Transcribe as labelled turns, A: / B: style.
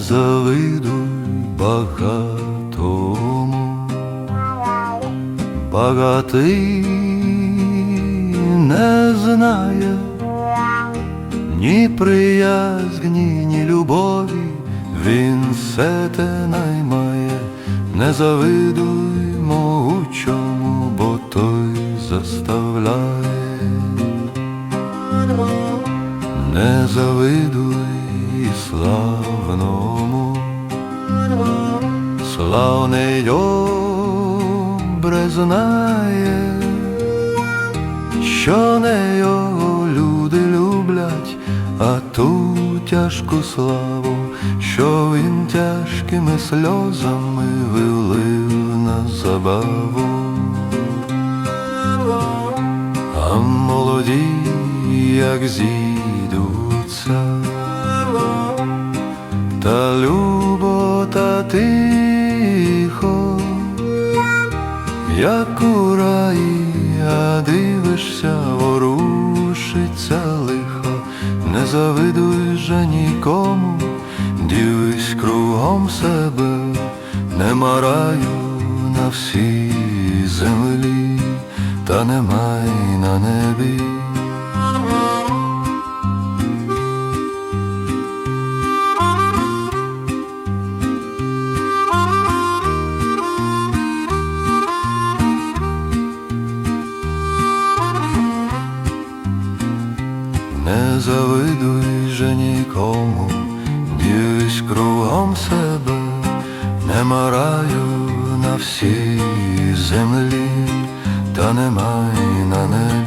A: завидуй багатому, багатий не знає ні приязні, ні любові, він все те наймає, не завидуй могучому, бо той заставляє, не завидуй славний добре знає що не його люди люблять, а ту тяжку славу, що він тяжкими сльозами вилив на забаву. А молоді, як зійдуться, та любо та як у раї, а дивишся, ворушиться лихо, не завидуй же нікому, дивись кругом себе, нема раю на всій землі, та немає на небі. Не завидуй же нікому, дивись кругом себе, нема раю на всій землі, та немає на небі.